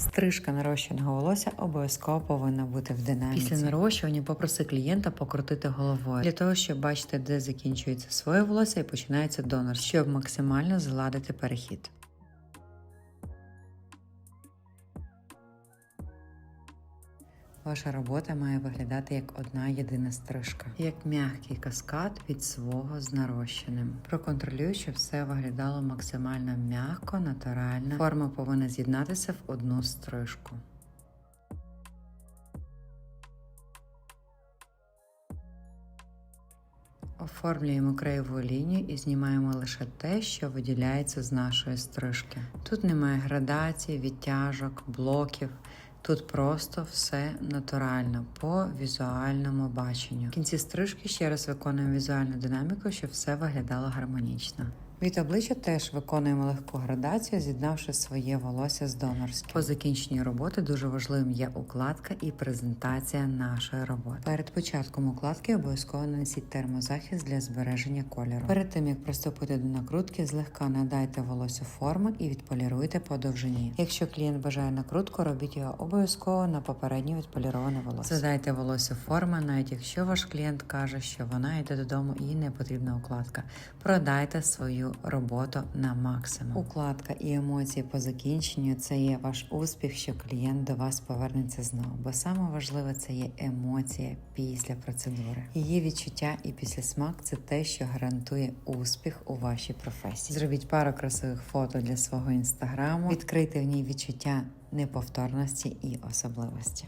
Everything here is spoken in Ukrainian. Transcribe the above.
Стрижка нарощеного волосся обов'язково повинна бути в динаміці. Після нарощування попроси клієнта покрутити головою для того, щоб бачити, де закінчується своє волосся і починається донор, щоб максимально згладити перехід. Ваша робота має виглядати як одна єдина стрижка, як м'який каскад від свого з нарощеним. Проконтролюй, щоб все виглядало максимально м'яко, натурально. Форма повинна з'єднатися в одну стрижку. Оформлюємо краєву лінію і знімаємо лише те, що виділяється з нашої стрижки. Тут немає градацій, відтяжок, блоків. Тут просто все натурально по візуальному баченню. В кінці стрижки ще раз виконуємо візуальну динаміку, щоб все виглядало гармонічно. Від обличчя теж виконуємо легку градацію, з'єднавши своє волосся з донорським. По закінченні роботи дуже важливим є укладка і презентація нашої роботи. Перед початком укладки обов'язково нанесіть термозахист для збереження кольору. Перед тим як приступити до накрутки, злегка надайте волосю форми і відполіруйте по довжині. Якщо клієнт бажає накрутку, робіть його обов'язково на попередньо відполіроване волосся. Задайте волосю форми, навіть якщо ваш клієнт каже, що вона йде додому і не потрібна укладка. Продайте свою роботу на максимум. Укладка і емоції по закінченню це є ваш успіх, що клієнт до вас повернеться знову. Бо саме важливе це є емоція після процедури. Її відчуття і післясмак це те, що гарантує успіх у вашій професії. Зробіть пару красивих фото для свого інстаграму, відкрийте в ній відчуття неповторності і особливості.